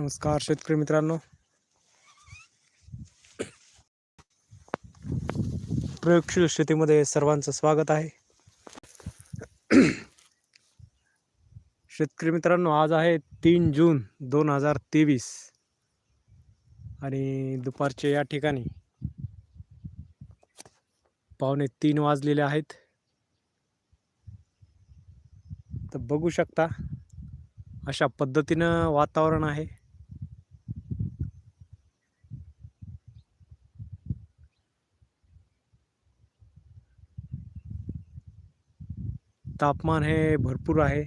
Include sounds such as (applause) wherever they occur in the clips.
नमस्कार शेतकरी मित्रांनो. प्रयोगशील शेतीमध्ये सर्वांचं स्वागत आहे. शेतकरी मित्रांनो आज आहे तीन जून दोन हजार तेवीस. आणि दुपारचे या ठिकाणी पावणे तीन वाजलेले आहेत. तर बघू शकता अशा पद्धतीनं वातावरण आहे. तापमान हे भरपूर आहे.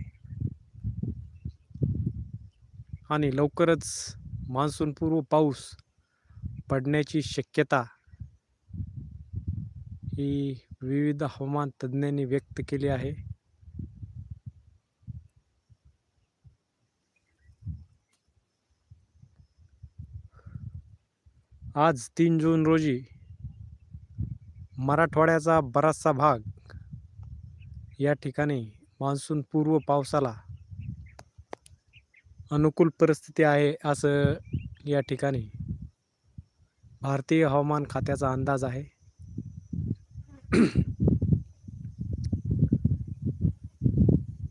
आणि लवकरच मान्सूनपूर्व पाऊस पडण्याची शक्यता ही विविध हवामान तज्ज्ञांनी व्यक्त केली आहे. आज तीन जून रोजी मराठवाड्याचा बराचसा भाग या ठिकाणी मान्सून पूर्व पावसाला अनुकूल परिस्थिती आहे असं या ठिकाणी भारतीय हवामान खात्याचा अंदाज आहे.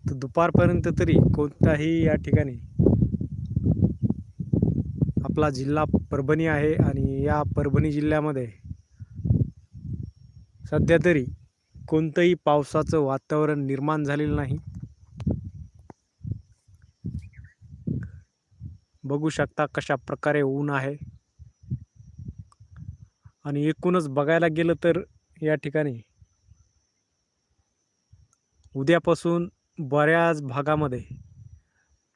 तर दुपारपर्यंत तरी कोणताही या ठिकाणी आपला जिल्हा परभणी आहे आणि या परभणी जिल्ह्यामध्ये सध्या तरी कोणतंही पावसाचं वातावरण निर्माण झालेलं नाही. बघू शकता कशा प्रकारे ऊन आहे. आणि एकूणच बघायला गेलं तर या ठिकाणी उद्यापासून बऱ्याच भागामध्ये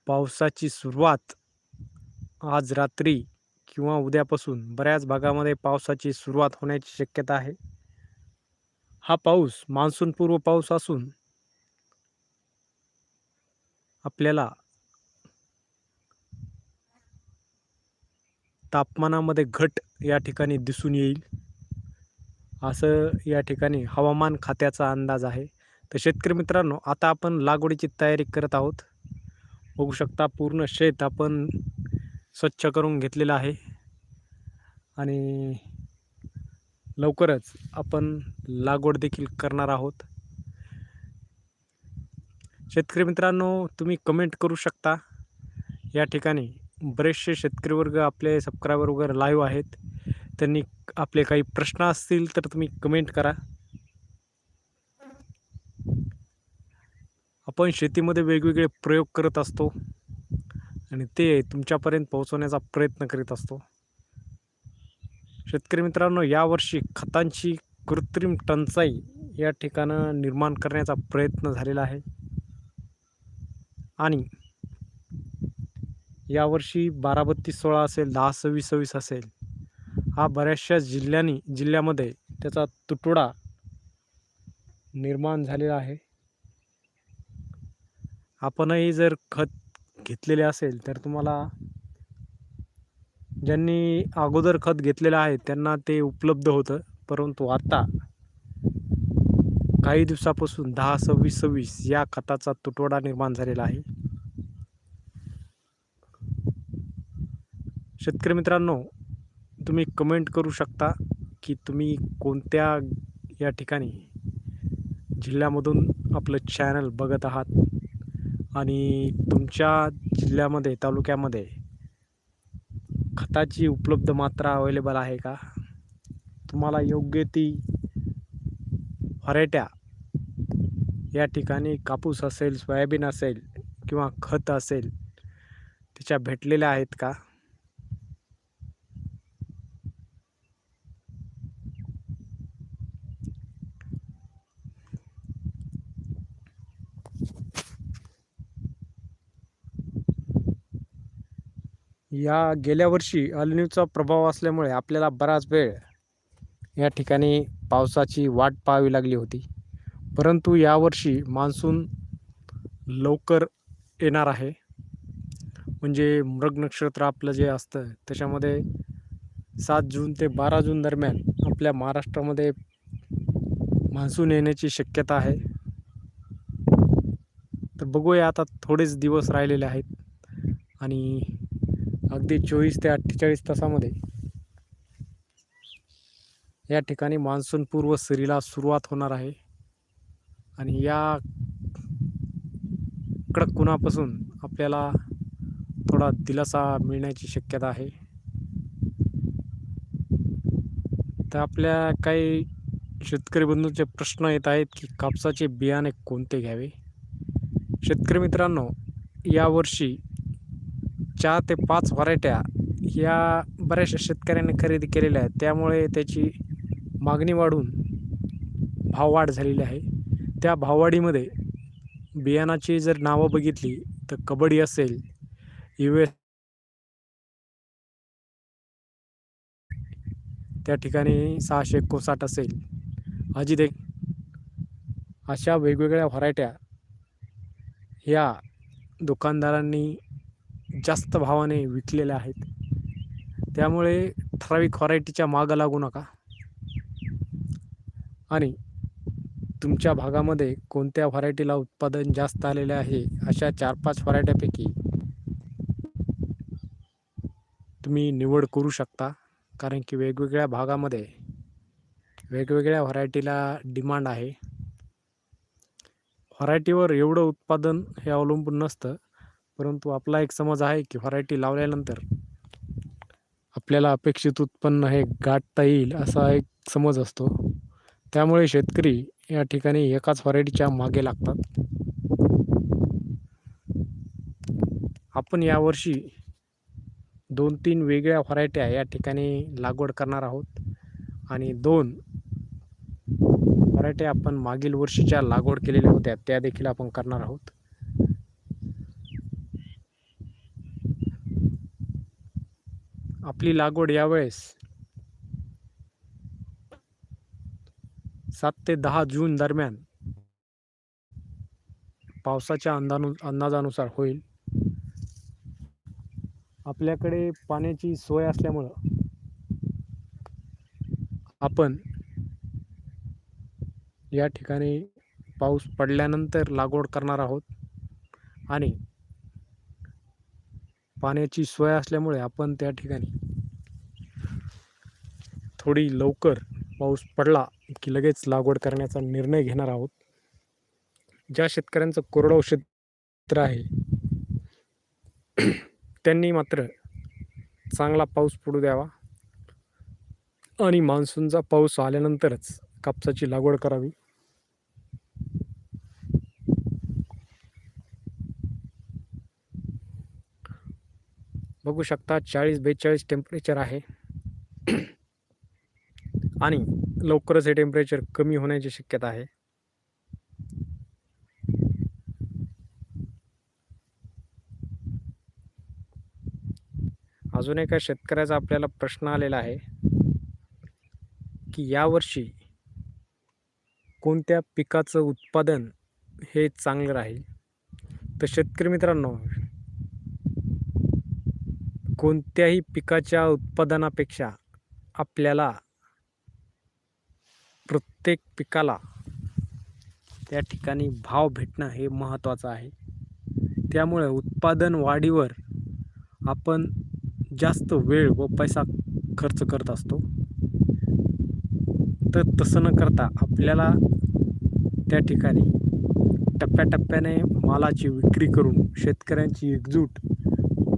पावसाची सुरुवात आज रात्री किंवा उद्यापासून बऱ्याच भागामध्ये पावसाची सुरुवात होण्याची शक्यता आहे. हा पाऊस मान्सूनपूर्व पाऊस असून आपल्याला तापमानामध्ये घट या ठिकाणी दिसून येईल. असं या ठिकाणी हवामान खात्याचा अंदाज आहे. तर शेतकरी मित्रांनो आता आपण लागवडीची तयारी करत आहोत. बघू शकता पूर्ण शेत आपण स्वच्छ करून घेतलेलं आहे. आणि लवकरच आपण लागवड देखील करणार आहोत. शेतकरी मित्रांनो तुम्ही कमेंट करू शकता. या ठिकाणी बरेचसे शेतकरी वर्ग आपले सबस्क्रायबर वगैरे लाईव्ह आहेत. त्यांनी आपले काही प्रश्न असतील तर तुम्ही कमेंट करा. आपण शेतीमध्ये वेगवेगळे प्रयोग करत असतो आणि ते तुमच्यापर्यंत पोहोचवण्याचा प्रयत्न करीत असतो. शेतकरी मित्रांनो यावर्षी खतांची कृत्रिम टंचाई या ठिकाणं निर्माण करण्याचा प्रयत्न झालेला आहे. आणि यावर्षी बारा बत्तीस सोळा असेल दहा सव्वीस सव्वीस असेल हा बऱ्याचशा जिल्ह्यांनी जिल्ह्यामध्ये त्याचा तुटवडा निर्माण झालेला आहे. आपणही जर खत घेतलेले असेल तर तुम्हाला ज्यांनी अगोदर खत घेतलेलं आहे त्यांना ते उपलब्ध होतं. परंतु आता काही दिवसापासून दहा सव्वीस सव्वीस या खताचा तुटवडा निर्माण झालेला आहे. शेतकरी मित्रांनो तुम्ही कमेंट करू शकता की तुम्ही कोणत्या या ठिकाणी जिल्ह्यामधून आपलं चॅनल बघत आहात आणि तुमच्या जिल्ह्यामध्ये तालुक्यामध्ये खताची उपलब्ध मात्रा अवेलेबल आहे का? तुम्हाला योग्य ती फरेट्या या ठिकाणी कापूस असेल सोयाबीन असेल किंवा खत असेल त्याच्या भेटलेल्या आहेत का? या गेल्या वर्षी अल्निवचा प्रभाव असल्यामुळे आपल्याला बराच वेळ या ठिकाणी पावसाची वाट पाहावी लागली होती. परंतु यावर्षी मान्सून लवकर येणार आहे. म्हणजे मृग नक्षत्र आपलं जे असतं त्याच्यामध्ये सात जून ते बारा जून दरम्यान आपल्या महाराष्ट्रामध्ये मान्सून येण्याची शक्यता आहे. तर बघूया आता थोडेच दिवस राहिलेले आहेत आणि अगदी चोवीस ते अठ्ठेचाळीस तासामध्ये. या ठिकाणी मान्सून पूर्व सरीला सुरुवात होणार आहे. आणि या कडक उन्हापासून आपल्याला थोडा दिलासा मिळण्याची शक्यता आहे. तर आपल्या काही शेतकरी बंधूंचे प्रश्न येत आहेत की कापसाचे बियाणे कोणते घ्यावे? शेतकरी मित्रांनो यावर्षी चार ते पाच व्हरायट्या या बऱ्याचशा शेतकऱ्यांनी खरेदी केलेल्या आहेत. त्यामुळे त्याची मागणी वाढून भाववाढ झालेली आहे. त्या भाववाढीमध्ये बियाणाची जर नावं बघितली तर कबड्डी असेल यू एस त्या ठिकाणी सहाशे एकोणसाठ असेल. अजित एक अशा वेगवेगळ्या व्हरायट्या ह्या दुकानदारांनी जास्त भावाने विकलेल्या आहेत. त्यामुळे ठराविक व्हरायटीच्या मागं लागू नका. आणि तुमच्या भागामध्ये कोणत्या व्हरायटीला उत्पादन जास्त आलेले आहे अशा चार पाच व्हरायट्यापैकी तुम्ही निवड करू शकता. कारण की वेगवेगळ्या भागामध्ये वेगवेगळ्या व्हरायटीला डिमांड आहे. व्हरायटीवर एवढं उत्पादन हे अवलंबून नसतं. परंतु आपला एक समज आहे की व्हरायटी लावल्यानंतर आपल्याला अपेक्षित उत्पन्न हे गाठता येईल असा एक समज असतो. त्यामुळे शेतकरी या ठिकाणी एकाच व्हरायटीच्या मागे लागतात. आपण यावर्षी दोन तीन वेगळ्या व्हरायट्या या ठिकाणी लागवड करणार आहोत. आणि दोन व्हरायट्या आपण मागील वर्षीच्या लागवड केलेल्या होत्या त्या देखील आपण करणार आहोत. आपली लागवड यावेळेस सात ते दहा जून दरम्यान पावसाच्या अंदानु अंदाजानुसार होईल. आपल्याकडे पाण्याची सोय असल्यामुळं आपण या ठिकाणी पाऊस पडल्यानंतर लागवड करणार आहोत आणि पाण्याची सोय असल्यामुळे आपण त्या ठिकाणी थोडी लवकर पाऊस पडला की लगेच लागवड करण्याचा निर्णय घेणार आहोत. ज्या शेतकऱ्यांचं कोरडवाहू क्षेत्र आहे त्यांनी मात्र चांगला पाऊस पडू द्यावा आणि मान्सूनचा पाऊस आल्यानंतरच कापसाची लागवड करावी. बघू शकता चाळीस बेचाळीस टेम्परेचर आहे. (clears throat) आणि लवकरच हे टेम्परेचर कमी होण्याची शक्यता आहे. अजून एका शेतकऱ्याचा आपल्याला प्रश्न आलेला आहे की यावर्षी कोणत्या पिकाचं उत्पादन हे चांगलं राहील? तर शेतकरी मित्रांनो कोणत्याही पिकाच्या उत्पादनापेक्षा आपल्याला प्रत्येक पिकाला त्या ठिकाणी भाव भेटणं हे महत्त्वाचं आहे. त्यामुळे उत्पादन वाढीवर आपण जास्त वेळ व पैसा खर्च करत असतो. तर तसं न करता आपल्याला त्या ठिकाणी टप्प्याटप्प्याने मालाची विक्री करून शेतकऱ्यांची एकजूट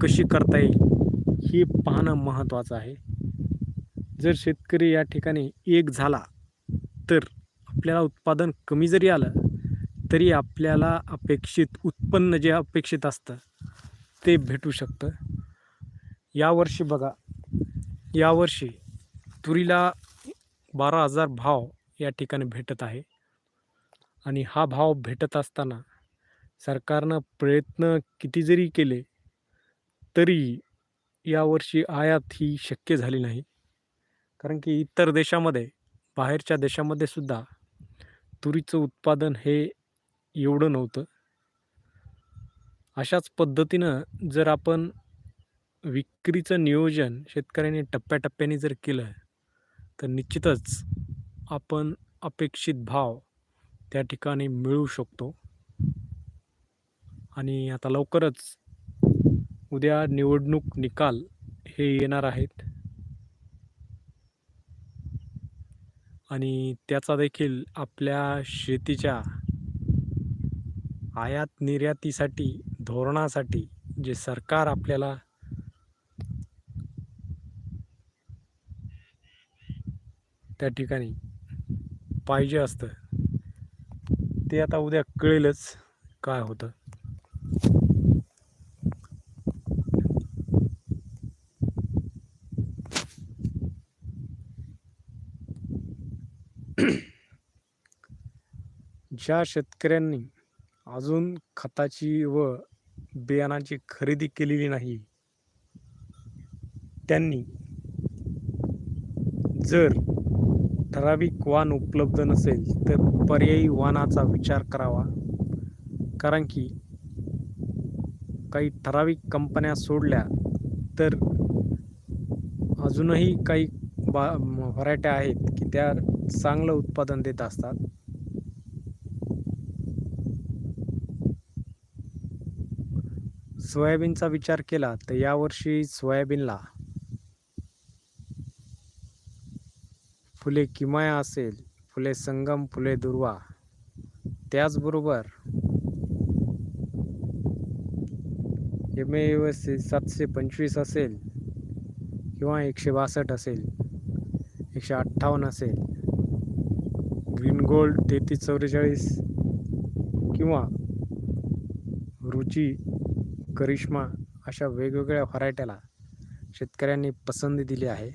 कशी करता येईल हे पाहणं महत्त्वाचं आहे. जर शेतकरी या ठिकाणी एक झाला तर आपल्याला उत्पादन कमी जरी आलं तरी आपल्याला अपेक्षित उत्पन्न जे अपेक्षित असतं ते भेटू शकतं. यावर्षी बघा यावर्षी तुरीला बारा हजार भाव या ठिकाणी भेटत आहे. आणि हा भाव भेटत असताना सरकारनं प्रयत्न किती जरी केले तरी यावर्षी आयात ही शक्य झाली नाही. कारण की इतर देशामध्ये बाहेरच्या देशामध्ये सुद्धा तुरीचं उत्पादन हे एवढं नव्हतं. अशाच पद्धतीनं जर आपण विक्रीचं नियोजन शेतकऱ्यांनी टप्प्याटप्प्याने जर केलं तर निश्चितच आपण अपेक्षित भाव त्या ठिकाणी मिळू शकतो. आणि आता लवकरच उद्या निवडणूक निकाल हे येणार आहेत. आणि त्याचा देखील आपल्या शेतीच्या आयात निर्यातीसाठी धोरणासाठी जे सरकार आपल्याला त्या ठिकाणी पाहिजे असतं ते आता उद्या कळेलच काय होतं. ज्या शेतकऱ्यांनी अजून खताची व बियाणाची खरेदी केलेली नाही. त्यांनी जर ठराविक वाण उपलब्ध नसेल तर पर्यायी वाणाचा विचार करावा. कारण की काही ठराविक कंपन्या सोडल्या तर अजूनही काही बा व्हरायट्या आहेत की त्या चांगलं उत्पादन देत असतात. सोयाबीनचा विचार केला तर यावर्षी सोयाबीनला फुले किमाया असेल फुले संगम फुले दुर्वा. त्याचबरोबर एम ए सातशे पंचवीस असेल किंवा एकशे बासष्ट असेल एकशे अठ्ठावन्न असेल. ग्रीन गोल्ड तेहतीस चौवेचाळीस किंवा रुची करिश्मा अशा वेगवेगळ्या व्हरायट्याला शेतकऱ्यांनी पसंती दिली आहे.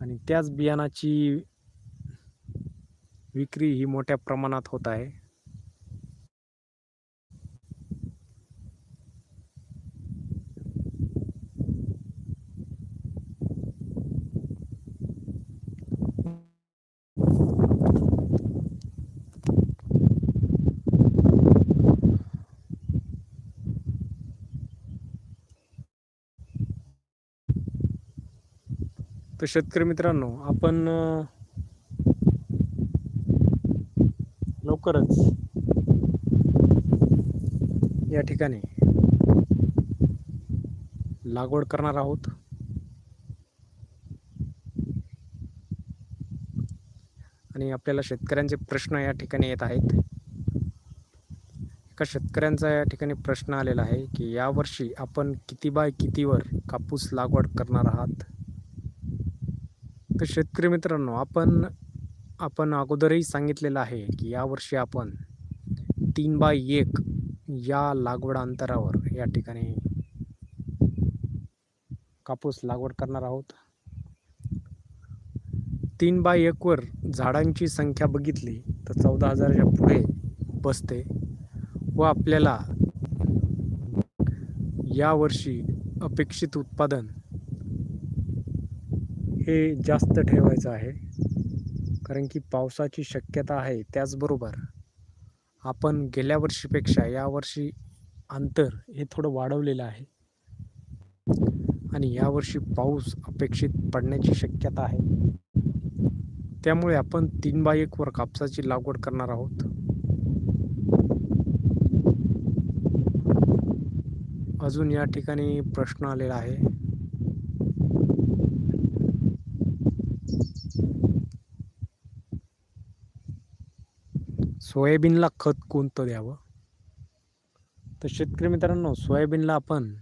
आणि त्याच बियाणाची विक्री ही मोठ्या प्रमाणात होत आहे. तर शेतकरी मित्रांनो आपण लवकरच या ठिकाणी लागवड करणार आहोत. आणि आपल्याला शेतकऱ्यांचे प्रश्न या ठिकाणी येत आहेत. एका शेतकऱ्यांचा या ठिकाणी प्रश्न आलेला आहे की यावर्षी आपण किती बाय कितीवर कापूस लागवड करणार आहात? तर शेतकरी मित्रांनो आपण आपण अगोदरही सांगितलेलं आहे की यावर्षी आपण तीन बाय एक या लागवड अंतरावर या ठिकाणी कापूस लागवड करणार आहोत. तीन बाय एकवर झाडांची संख्या बघितली तर चौदा हजाराच्या पुढे बसते व आपल्याला यावर्षी अपेक्षित उत्पादन हे जास्त ठेवायचं आहे. कारण की पावसाची शक्यता आहे त्याचबरोबर आपण गेल्या वर्षीपेक्षा यावर्षी अंतर हे थोडं वाढवलेलं आहे. आणि यावर्षी पाऊस अपेक्षित पडण्याची शक्यता आहे. त्यामुळे आपण तीन बाय एकवर कापसाची लागवड करणार आहोत. अजून या ठिकाणी प्रश्न आलेला आहे. सोयाबीनला खत कोणतं द्यावं? तर शेतकरी मित्रांनो सोयाबीनला आपण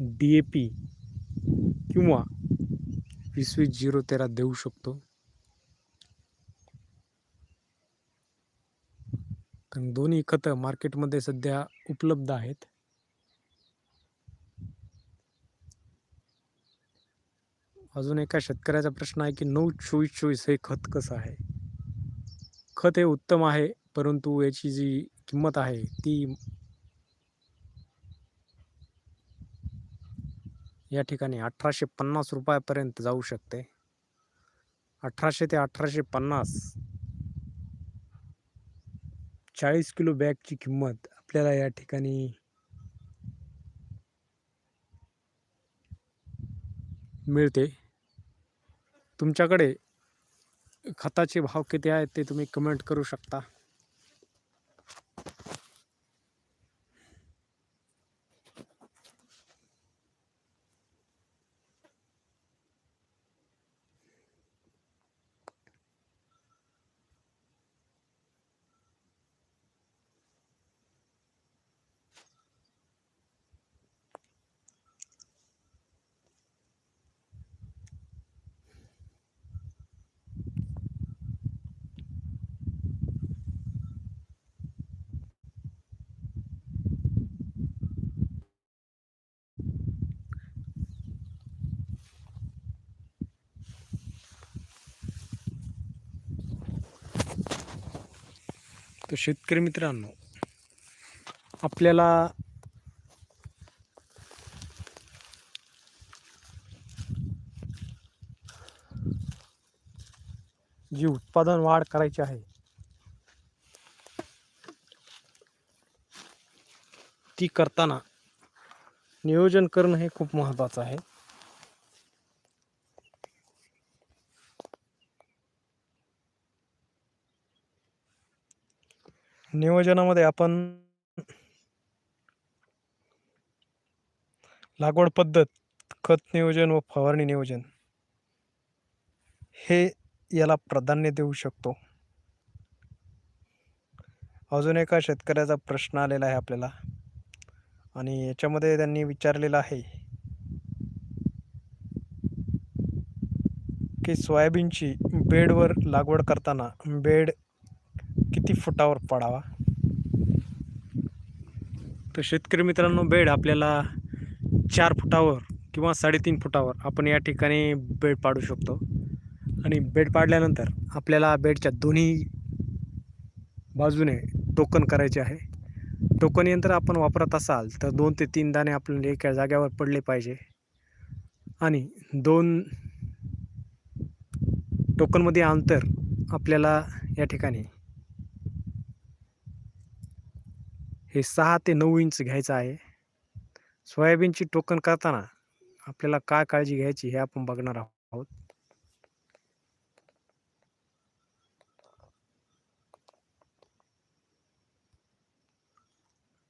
डी ए पी किंवा वीसवीस झिरो तेरा देऊ शकतो. कारण दोन्ही खतं मार्केटमध्ये सध्या उपलब्ध आहेत. अजून एका शेतकऱ्याचा प्रश्न आहे की नऊ चोवीस चोवीस हे खत कसं आहे? खत हे उत्तम आहे परंतु याची जी किंमत आहे ती या ठिकाणी अठराशे पन्नास रुपयापर्यंत जाऊ शकते. अठराशे ते अठराशे पन्नास चाळीस किलो बॅगची किंमत आपल्याला या ठिकाणी मिळते. तुमच्याकडे खताचे भाव किती आहेत ते तुम्ही कमेंट करू शकता. तर शेतकरी मित्रांनो आपल्याला जी उत्पादन वाढ करायची आहे ती करताना नियोजन करणं हे खूप महत्त्वाचं आहे. नियोजनामध्ये आपण लागवड पद्धत खत नियोजन व फवारणी नियोजन हे याला प्राधान्य देऊ शकतो. अजून एका शेतकऱ्याचा प्रश्न आलेला आहे आपल्याला आणि याच्यामध्ये त्यांनी विचारलेलं आहे की सोयाबीनची बेडवर लागवड करताना बेड किती फुटावर पडावा? तर शेतकरी मित्रांनो बेड आपल्याला चार फुटावर किंवा साडेतीन फुटावर आपण या ठिकाणी बेड पाडू शकतो. आणि बेड पाडल्यानंतर आपल्याला बेडच्या दोन्ही बाजूने टोकन करायचे आहे. टोकन यंत्र आपण वापरत असाल तर दोन ते तीन दाणे आपल्याला एका जाग्यावर पडले पाहिजे. आणि दोन टोकनमध्ये अंतर आपल्याला या ठिकाणी हे सहा ते नऊ इंच घ्यायचं आहे. सोयाबीनची टोकन करताना आपल्याला काय काळजी घ्यायची हे आपण बघणार आहोत.